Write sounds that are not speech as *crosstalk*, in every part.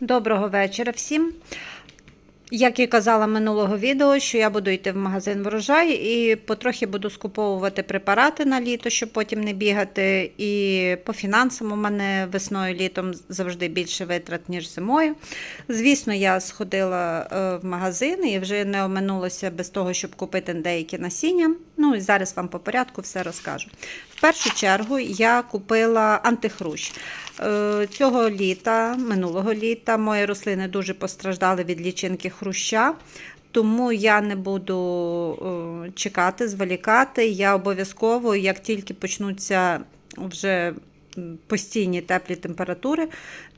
Доброго вечора всім. Як і казала минулого відео, що я буду йти в магазин врожай і потрохи буду скуповувати препарати на літо, щоб потім не бігати. І по фінансам у мене весною літом завжди більше витрат, ніж зимою. Звісно, я сходила е, в магазин і вже не оминулося без того, щоб купити деякі насіння. Ну і зараз вам по порядку все розкажу. В першу чергу я купила антихрущ. Е, Цього літа, минулого літа, мої рослини дуже постраждали від лічинки хруща, тому я не буду е, чекати, зволікати. Я обов'язково, як тільки почнуться вже постійні теплі температури,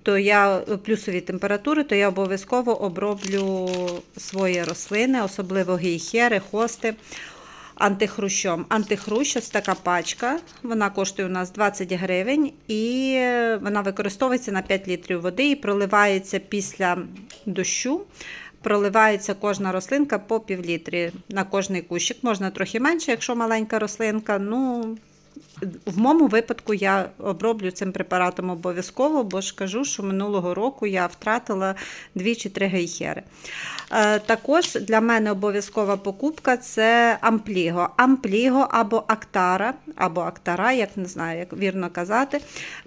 то я плюсові температури, то я обов'язково оброблю свої рослини, особливо гейхери, хости антихрущом. Антихрущ, ось така пачка. Вона коштує у нас 20 гривень і вона використовується на 5 літрів води і проливається після дощу. Проливається кожна рослинка по півлітрі на кожний кущик. Можна трохи менше, якщо маленька рослинка. Ну, в моєму випадку я оброблю цим препаратом обов'язково, бо ж кажу, що минулого року я втратила 2 чи 3 гейхери. Е, Також для мене обов'язкова покупка це ампліго. Ампліго або актара, або актара, як не знаю, як вірно казати.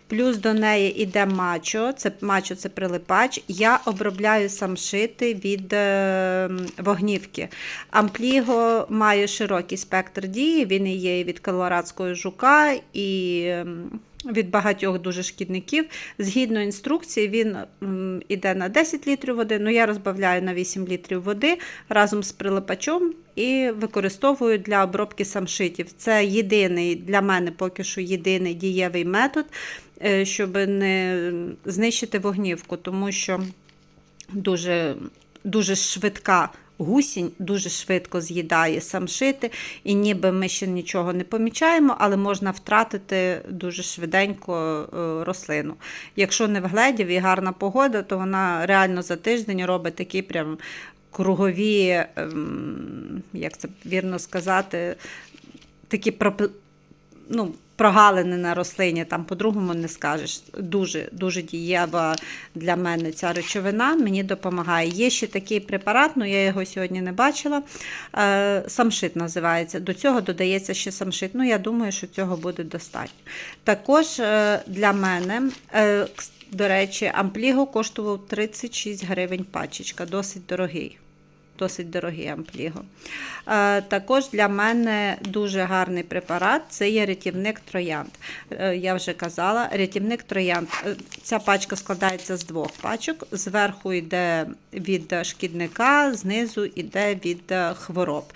Плюс до неї йде мачо, це мачо це прилипач. Я обробляю самшити від е, вогнівки. Ампліго має широкий спектр дії, він є від колорадського жука, і від багатьох дуже шкідників. Згідно інструкції, він іде на 10 літрів води, ну я розбавляю на 8 літрів води разом з прилипачом і використовую для обробки самшитів. Це єдиний для мене поки що єдиний дієвий метод, е, щоб не знищити вогнівку, тому що дуже, дуже швидка. Гусінь дуже швидко з'їдає самшити, і ніби ми ще нічого не помічаємо, але можна втратити дуже швиденько е, рослину. Якщо не вгледів і гарна погода, то вона реально за тиждень робить такі прям кругові, ем, як це вірно сказати, такі ну, прогалини на рослині, там по-другому не скажеш. Дуже дуже дієва для мене ця речовина, мені допомагає. Є ще такий препарат, але я його сьогодні не бачила. Е, самшит називається. До цього додається ще самшит. Ну, я думаю, що цього буде достатньо. Також е, для мене. е, до речі, ампліго коштував 36 гривень пачечка, досить дорогий. Досить дорогий ампліго. Е, також для мене дуже гарний препарат це є рятівник троянд. Е, я вже казала, рятівник троянд. Е, Ця пачка складається з двох пачок. Зверху йде від шкідника, знизу йде від хвороб.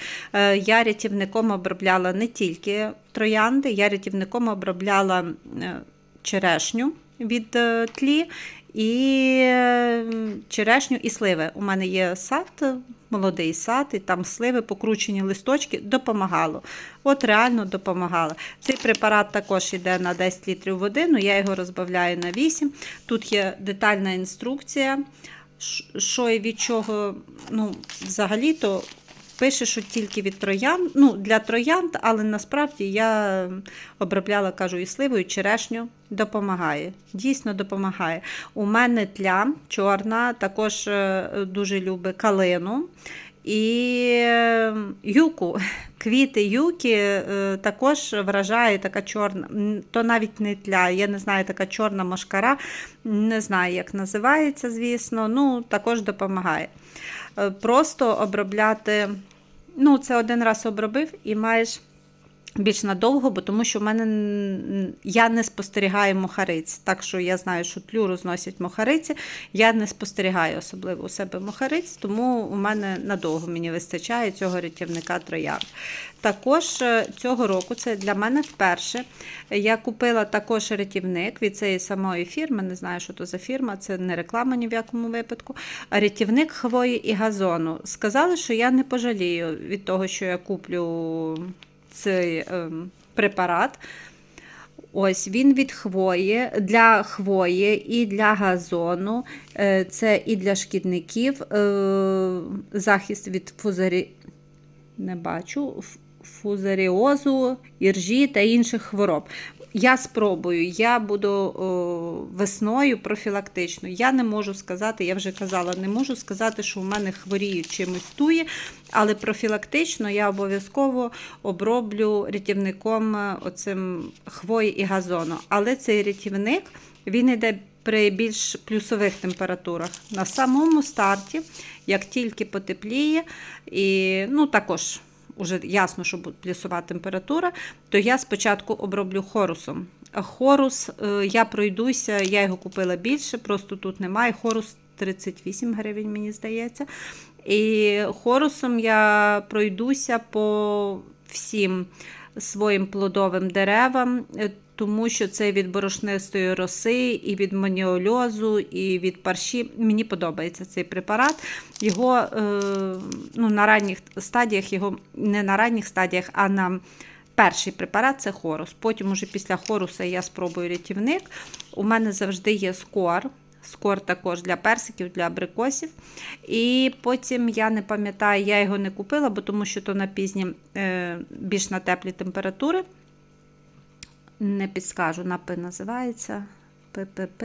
Я рятівником обробляла не тільки троянди, я рятівником обробляла черешню від тлі. І е, черешню і сливи. У мене є сад, молодий сад, і там сливи, покручені листочки, допомагало. От реально допомагало. Цей препарат також йде на 10 літрів води, але я його розбавляю на 8. Тут є детальна інструкція, що і від чого, ну, взагалі-то. Пише, що тільки від троян, ну, для троянд, але насправді я обробляла, кажу, і сливу, і черешню допомагає. Дійсно допомагає. У мене тля чорна, також е, дуже любить калину і е, юку. *laughs* Квіти юки е, також вражає така чорна, то навіть не тля, я не знаю, така чорна мошкара, не знаю, як називається, звісно, ну також допомагає. Е, Просто обробляти, ну, це один раз обробив і маєш більш надовго, бо тому що в мене я не спостерігаю мохариць. Так що я знаю, що тлю розносять мохариці. Я не спостерігаю особливо у себе мохариць, тому у мене надовго мені вистачає цього рятівника троянд. Також е, цього року це для мене вперше. Я купила також рятівник від цієї самої фірми. Не знаю, що то за фірма, це не реклама ні в якому випадку. Рятівник хвої і газону. Сказали, що я не пожалію від того, що я куплю цей ем, препарат. Ось він від хвої, для хвої і для газону. Е, Це і для шкідників, е, захист від фузарі... не бачу, фузаріозу, іржі та інших хвороб. Я спробую, я буду о, весною профілактично. Я не можу сказати, я вже казала, не можу сказати, що у мене хворіють чимось тує, але профілактично я обов'язково оброблю рятівником е, оцим хвої і газону. Але цей рятівник він йде при більш плюсових температурах. На самому старті, як тільки потепліє, і ну також. Уже ясно, що буде плюсова температура, то я спочатку оброблю хорусом. Хорус е, я пройдуся, я його купила більше, просто тут немає. Хорус 38 гривень, мені здається. І хорусом я пройдуся по всім своїм плодовим деревам, тому що це від борошнистої роси, і від маніольозу, і від парші. Мені подобається цей препарат. Його е, ну, на ранніх стадіях, його не на ранніх стадіях, а на перший препарат це хорус. Потім, уже після хоруса, я спробую рятівник. У мене завжди є скор. Скор також для персиків, для абрикосів. І потім я не пам'ятаю, я його не купила, бо тому що то на пізні, е, більш на теплі температури. Не підскажу, напи називається. ППП.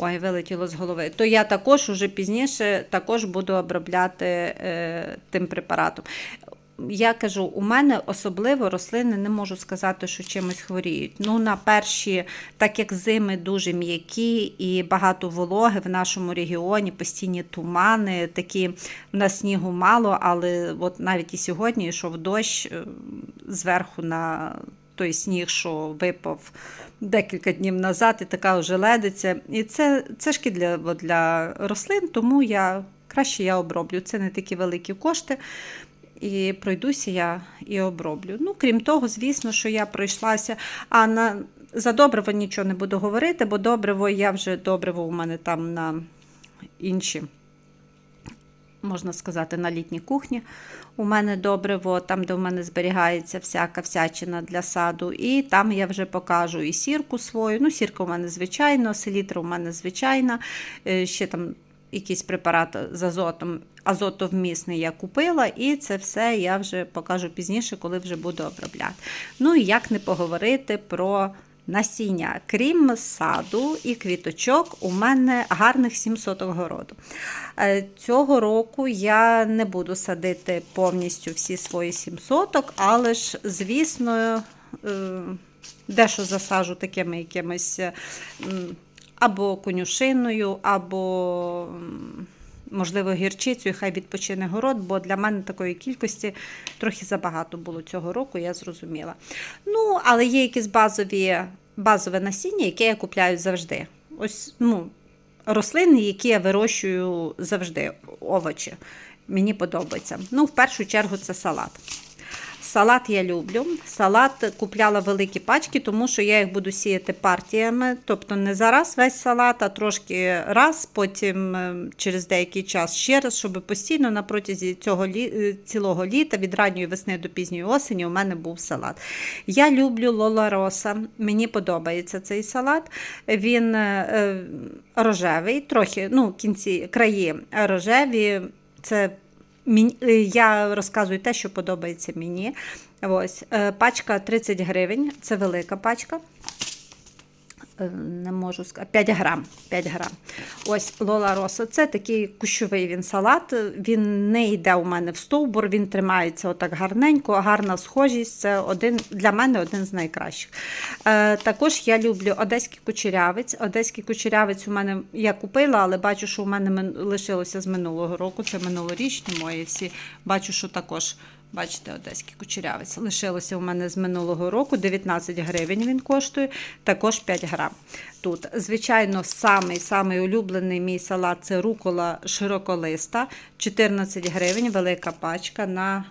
Ой, вилетіло з голови. То я також уже пізніше також буду обробляти е, тим препаратом. Я кажу, у мене особливо рослини не можу сказати, що чимось хворіють. Ну, на перші, так як зими дуже м'які і багато вологи в нашому регіоні, постійні тумани, такі в нас снігу мало, але от навіть і сьогодні йшов дощ е, зверху на той сніг, що випав декілька днів назад, і така вже ледиця. І це це шкідливо для рослин, тому я краще я оброблю. Це не такі великі кошти. І пройдуся я і оброблю. Ну, крім того, звісно, що я пройшлася. А на за добриво нічого не буду говорити, бо добриво я вже добриво у мене там на інші, можна сказати, на літній кухні. У мене добриво, там, де у мене зберігається всяка всячина для саду. І там я вже покажу і сірку свою. Ну, сірка у мене звичайна, селітра у мене звичайна. Е, Ще там якийсь препарат з азотом, азотовмісний я купила, і це все я вже покажу пізніше, коли вже буду обробляти. Ну і як не поговорити про насіння. Крім саду і квіточок, у мене гарних 7 соток городу. Е, Цього року я не буду садити повністю всі свої 7 соток, але ж, звісно, е, дещо засажу такими якимись. або конюшиною, або, м, гірчицю і хай відпочине город, бо для мене такої кількості трохи забагато було цього року, я зрозуміла. Ну, але є якісь базові, базове насіння, яке я купляю завжди. Ось, ну, рослини, які я вирощую завжди, овочі. Мені подобається. Ну, в першу чергу, це салат. Салат я люблю. Салат купляла великі пачки, тому що я їх буду сіяти партіями. Тобто не зараз весь салат, а трошки раз, потім е, через деякий час ще раз, щоб постійно на протязі цього лі... е, цілого літа, від ранньої весни до пізньої осені, у мене був салат. Я люблю Лола Роса. Мені подобається цей салат. Він е, рожевий, трохи, ну, кінці краї рожеві. Це Я розказую те, що подобається мені. Ось, е, пачка 30 гривень, це велика пачка. Е, Не можу сказати, 5 грам. 5 грам. Ось Лола Роса. Це такий кущовий він салат. Він не йде у мене в стовбур, він тримається отак гарненько, гарна схожість. Це один для мене один з найкращих. Е, також я люблю одеський кучерявець. Одеський кучерявець у мене я купила, але бачу, що у мене лишилося з минулого року. Це минулорічні мої всі. Бачу, що також. Бачите, одеський кучерявець. Лишилося у мене з минулого року. 19 гривень він коштує, також 5 грам. Тут, звичайно, самий самий улюблений мій салат це рукола широколиста. 14 гривень, велика пачка на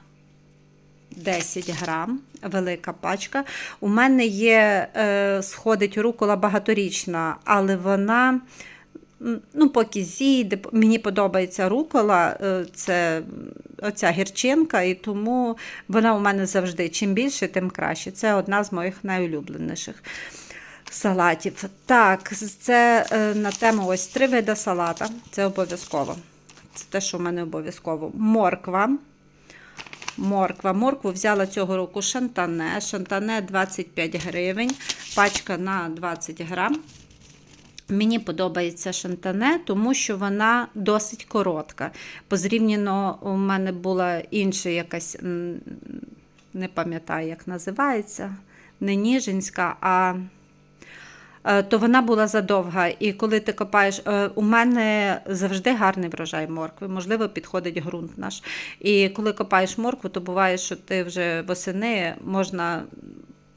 10 грам, велика пачка. У мене є, е, сходить рукола багаторічна, але вона. Ну, поки зійде, мені подобається рукола, е, це оця гірчинка, і тому вона у мене завжди чим більше, тим краще. Це одна з моїх найулюбленіших салатів. Так, це е, на тему ось три види салата. Це обов'язково. Це те, що в мене обов'язково. Морква. морква. Моркву взяла цього року шантане. Шантане 25 гривень, пачка на 20 грам. Мені подобається шантане, тому що вона досить коротка. Позрівняно у мене була інша якась, не пам'ятаю, як називається, не ніжинська, а е, то вона була задовга. І коли ти копаєш, е, у мене завжди гарний врожай моркви, можливо, підходить ґрунт наш. І коли копаєш моркву, то буває, що ти вже восени можна.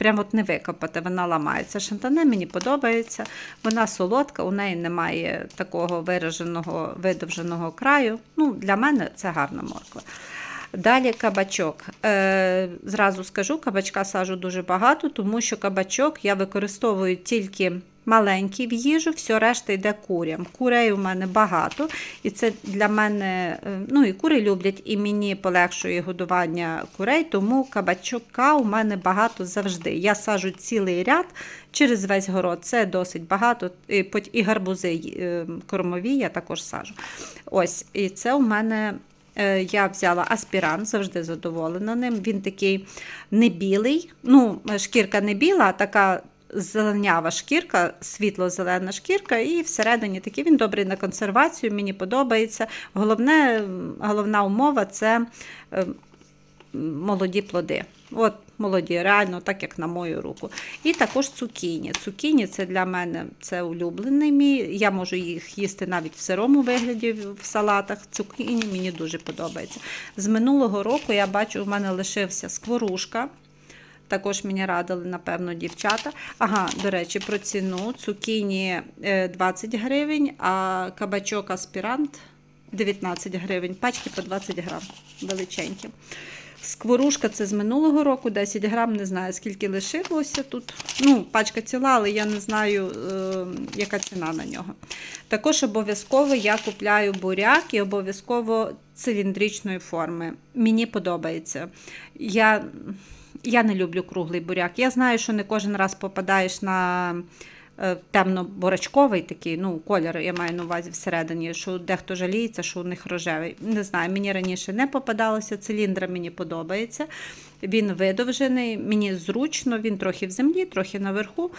Прямо от не викопати, вона ламається. Шантане мені подобається, вона солодка, у неї немає такого вираженого, видовженого краю. Ну, Для мене це гарна морква. Далі кабачок. Е, зразу скажу, кабачка сажу дуже багато, тому що кабачок я використовую тільки маленький в їжу, все решта йде курям. Курей у мене багато, і це для мене, е, ну і кури люблять, і мені полегшує годування курей, тому кабачока у мене багато завжди. Я сажу цілий ряд через весь город. Це досить багато. І гарбузи е, кормові я також сажу. Ось, і це у мене. Е, Я взяла аспірант, завжди задоволена ним. Він такий не білий. Ну, шкірка не біла, а така зеленява шкірка, світло-зелена шкірка, і всередині такий він добрий на консервацію, мені подобається. Головне, головна умова це е, молоді плоди. От молоді, реально, так як на мою руку. І також цукіні. Цукіні це для мене це улюблений мій. Я можу їх їсти навіть в сирому вигляді в салатах. Цукіні мені дуже подобається. З минулого року я бачу, у мене лишився скворушка. Також мені радили, напевно, дівчата. Ага, до речі, про ціну. Цукіні е, 20 гривень, а кабачок аспірант 19 гривень. Пачки по 20 грам. Величенькі. Скворушка це з минулого року, 10 грам, не знаю, скільки лишилося тут. Ну, пачка ціла, але я не знаю, е, яка ціна на нього. Також обов'язково я купляю буряк і обов'язково циліндричної форми. Мені подобається. Я, я не люблю круглий буряк. Я знаю, що не кожен раз попадаєш на е, темно-борочковий такий, ну, колір, я маю на увазі всередині, що дехто жаліється, що у них рожевий. Не знаю, мені раніше не попадалося, циліндра мені подобається. Він видовжений, мені зручно, він трохи в землі, трохи наверху.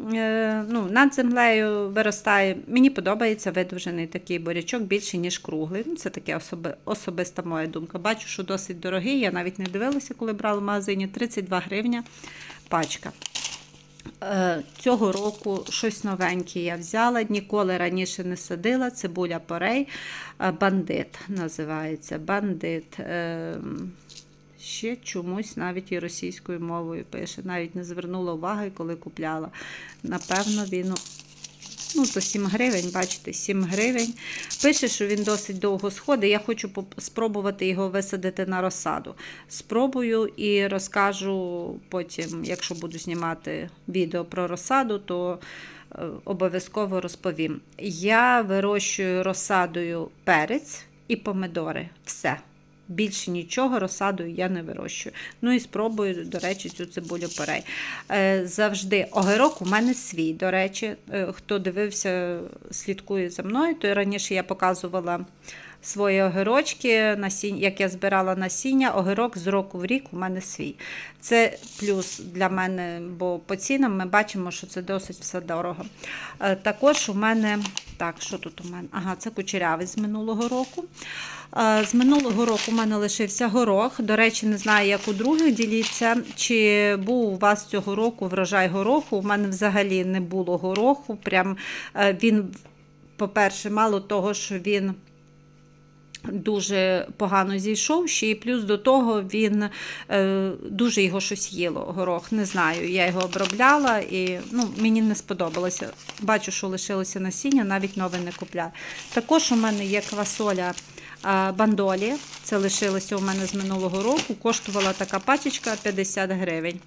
Е, Ну, над землею виростає. Мені подобається видовжений такий бурячок більше, ніж круглий. Ну, це таке особи, особиста моя думка. Бачу, що досить дорогий. Я навіть не дивилася, коли брала в магазині 32 гривня пачка. Е, Цього року щось новеньке я взяла, ніколи раніше не садила. Цибуля порей. Е, Бандит називається. Бандит. Ще чомусь навіть і російською мовою пише. Навіть не звернула уваги, коли купляла. Напевно, він ну, то 7 гривень, бачите, 7 гривень. Пише, що він досить довго сходить. Я хочу спробувати його висадити на розсаду. Спробую і розкажу потім, якщо буду знімати відео про розсаду, то е, обов'язково розповім. Я вирощую розсадою перець і помидори. Все. Більше нічого розсадою я не вирощую. Ну і спробую, до речі, цю цибулю порей. Е, завжди огірок у мене свій. До речі, Е, хто дивився, слідкує за мною, то раніше я показувала свої огірочки, насіння, як я збирала насіння, огірок з року в рік у мене свій. Це плюс для мене, бо по цінам ми бачимо, що це досить все дорого. Е, Також у мене, так, що тут у мене? Ага, це кучерявий з минулого року. Е, З минулого року у мене лишився горох. До речі, не знаю, як у других діліться. Чи був у вас цього року врожай гороху? У мене взагалі не було гороху. Прям е, він, по-перше, мало того, що він. Дуже погано зійшов, ще і плюс до того він е, дуже його щось їло, горох. Не знаю. Я його обробляла і ну, мені не сподобалося. Бачу, що лишилося насіння, навіть нове не купляю. Також у мене є квасоля е, бандолі. Це лишилося у мене з минулого року. Коштувала така пачечка 50 гривень.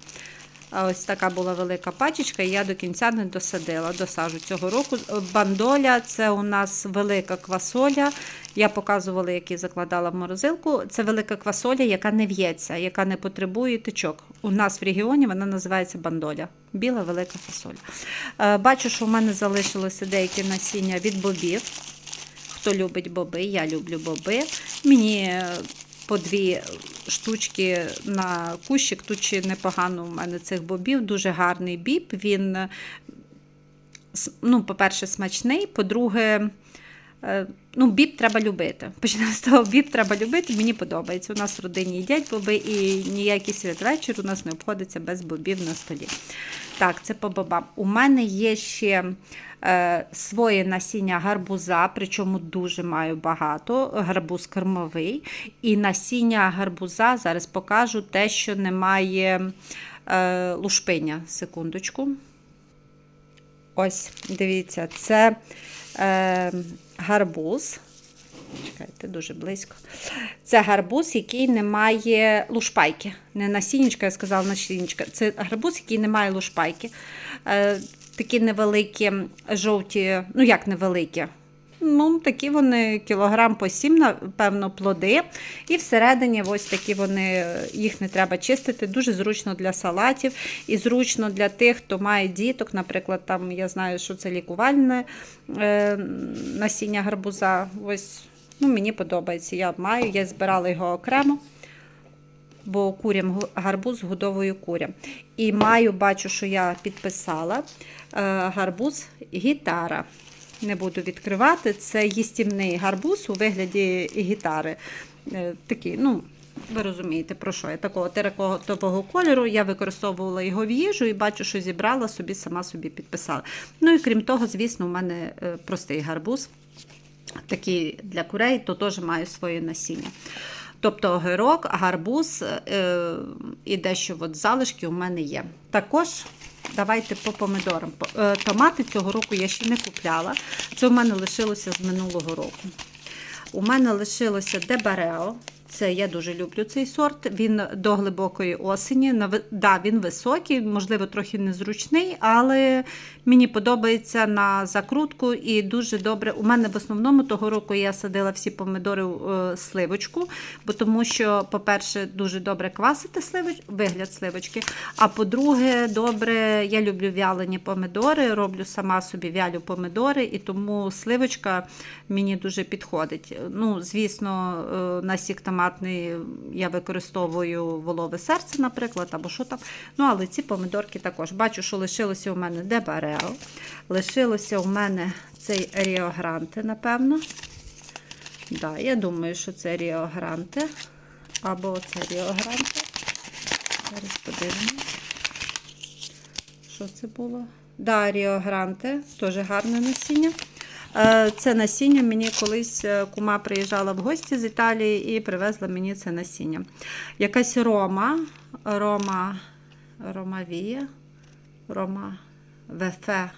Ось така була велика пачечка, і я до кінця не досадила. Досажу цього року. Бандоля це у нас велика квасоля. Я показувала, які закладала в морозилку. Це велика квасоля, яка не в'ється, яка не потребує тичок. У нас в регіоні вона називається бандоля. Біла велика фасоля. Е, Бачу, що в мене залишилося деякі насіння від бобів. Хто любить боби, я люблю боби. Мені е, по дві штучки на кущик. Тут ще непогано у мене цих бобів, дуже гарний біб. Він, ну, по-перше, смачний, по-друге, е, ну, біб треба любити. *laughs* Почнемо з того, біб треба любити, мені подобається. У нас в родині їдять боби, і ніякий святвечір у нас не обходиться без бобів на столі. Так, це по бобам. У мене є ще своє насіння гарбуза, причому дуже маю багато. Гарбуз кормовий. І насіння гарбуза зараз покажу те, що немає е, лушпиня. Секундочку. Ось, дивіться, це е, гарбуз. Чекайте, дуже близько. Це гарбуз, який не має лушпайки. Не насіннячка, я сказала насіннячка. Це гарбуз, який не має лушпайки. Е, такі невеликі жовті, ну як невеликі. Ну, такі вони кілограм по сім, напевно, плоди. І всередині ось такі вони, їх не треба чистити. Дуже зручно для салатів і зручно для тих, хто має діток. Наприклад, там я знаю, що це лікувальне е, насіння гарбуза. Ось, ну, мені подобається. Я маю, я збирала його окремо. Бо курям гарбуз годовую курям. І маю, бачу, що я підписала е, гарбуз гітара. Не буду відкривати. Це їстівний гарбуз у вигляді гітари. Е, Такий, ну, ви розумієте, про що я такого теракотового кольору. Я використовувала його в їжу і бачу, що зібрала собі, сама собі підписала. Ну і крім того, звісно, у мене е, простий гарбуз. Такий для курей, то теж маю своє насіння. Тобто огірок, гарбуз е, і дещо от залишки у мене є. Також давайте по помидорам. Е, Томати цього року я ще не купляла. Це у мене лишилося з минулого року. У мене лишилося Дебарео. Це я дуже люблю цей сорт. Він до глибокої осені. Да, він високий, можливо, трохи незручний, але мені подобається на закрутку і дуже добре. У мене в основному того року я садила всі помидори у е, сливочку, бо тому що, по-перше, дуже добре квасити сливоч... вигляд сливочки. А по-друге, добре, я люблю вялені помидори, роблю сама собі вялю помидори, і тому сливочка мені дуже підходить. Ну, звісно, е, на сік томатний я використовую волове серце, наприклад, або що там. Ну, але ці помидорки також. Бачу, що лишилося у мене Дебарео. Лишилося у мене цей Ріо Гранте, напевно. Да, я думаю, що це Ріо Гранте. Або це Ріо Гранте. Зараз подивимось. Що це було? Да, Ріо Гранте, теж гарне насіння. Е, Це насіння мені колись е, кума приїжджала в гості з Італії і привезла мені це насіння. Якась Рома, Рома, Ромавія, Рома Вефе.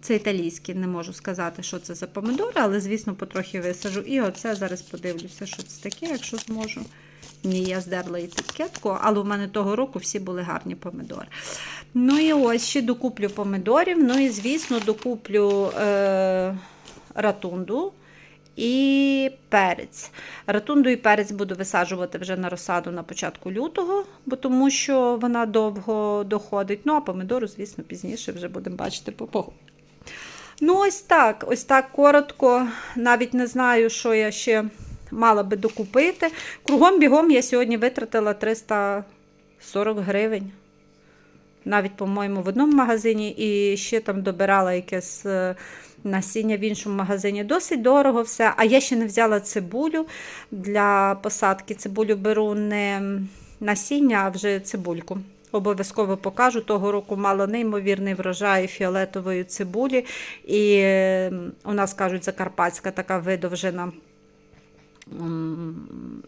Це італійський, не можу сказати, що це за помидори, але, звісно, потрохи висажу. І оце зараз подивлюся, що це таке, якщо зможу. Ні, я здерла етикетку, але у мене того року всі були гарні помидори. Ну і ось ще докуплю помидорів. Ну і, звісно, докуплю е, ратунду і перець. Ратунду і перець буду висаджувати вже на розсаду на початку лютого, бо тому що вона довго доходить. Ну, а помидору, звісно, пізніше вже будемо бачити по погоді. Ну, ось так, ось так коротко. Навіть не знаю, що я ще мала би докупити. Кругом бігом я сьогодні витратила 340 гривень. Навіть, по-моєму, в одному магазині і ще там добирала якесь е, насіння в іншому магазині. Досить дорого все. А я ще не взяла цибулю для посадки. Цибулю беру не насіння, а вже цибульку. Обов'язково покажу. Того року мала неймовірний врожай фіолетової цибулі. І у нас кажуть, закарпатська така видовжена.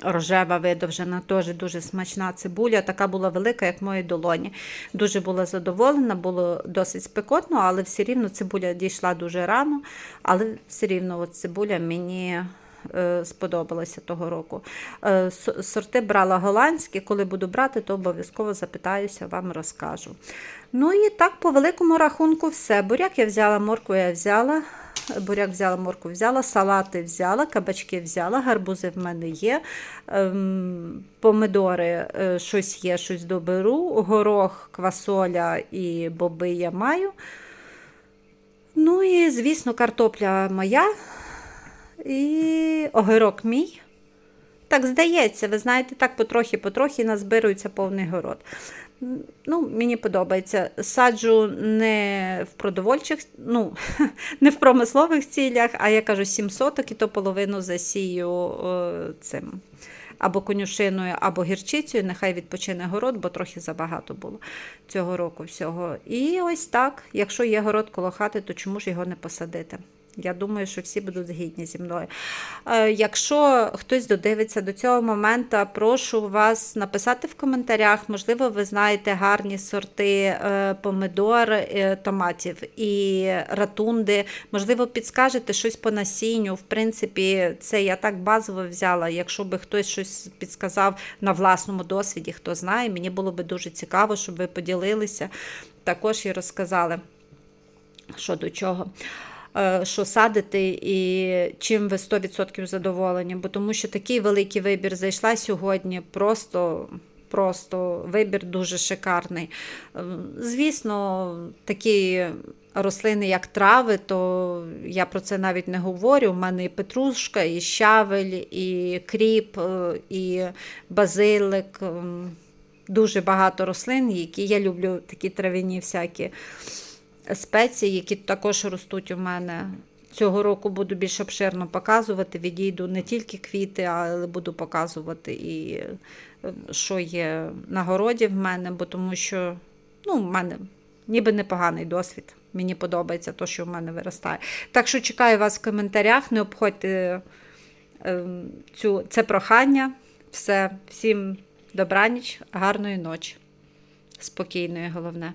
Рожева видовжена, теж дуже смачна цибуля. Така була велика, як мої долоні. Дуже була задоволена, було досить спекотно, але все рівно цибуля дійшла дуже рано. Але все рівно от цибуля мені е, сподобалася того року. Е, Сорти брала голландські. Коли буду брати, то обов'язково запитаюся, вам розкажу. Ну і так, по великому рахунку, все. Буряк я взяла, морку я взяла. Буряк взяла, морку взяла, салати взяла, кабачки взяла, гарбузи в мене є, ем, помидори е, щось є, щось доберу, горох, квасоля і боби я маю. Ну і, звісно, картопля моя і огірок мій. так здається, ви знаєте, так потрохи-потрохи назбирується повний город. Ну, мені подобається. Саджу не в продовольчих, ну, *laughs* не в промислових цілях, а я кажу 7 соток, і то половину засію е, цим або конюшиною, або гірчицею. Нехай відпочине город, бо трохи забагато було цього року всього. І ось так, якщо є город коло хати, то чому ж його не посадити? Я думаю, що всі будуть згідні зі мною. Е, Якщо хтось додивиться до цього моменту, прошу вас написати в коментарях. Можливо, ви знаєте гарні сорти е, помидор, е, томатів і ратунди. Можливо, підскажете щось по насінню. В принципі, це я так базово взяла. Якщо би хтось щось підсказав на власному досвіді, хто знає, мені було би дуже цікаво, щоб ви поділилися також і розказали, що до чого. Е, Що садити і чим ви 100% задоволені, бо тому що такий великий вибір зайшла сьогодні, просто, просто вибір дуже шикарний. Ем, Звісно, такі рослини, як трави, то я про це навіть не говорю. У мене і петрушка, і щавель, і кріп, е, і базилик. Дуже багато рослин, які я люблю такі трав'яні всякі спеції, які також ростуть у мене. Цього року буду більш обширно показувати. Відійду не тільки квіти, але буду показувати і е, що є на городі в мене, бо тому що ну, в мене ніби непоганий досвід. Мені подобається те, що в мене виростає. Так що чекаю вас в коментарях. Не обходьте ем, цю, це прохання. Все, всім добраніч, гарної ночі. Спокійної, головне.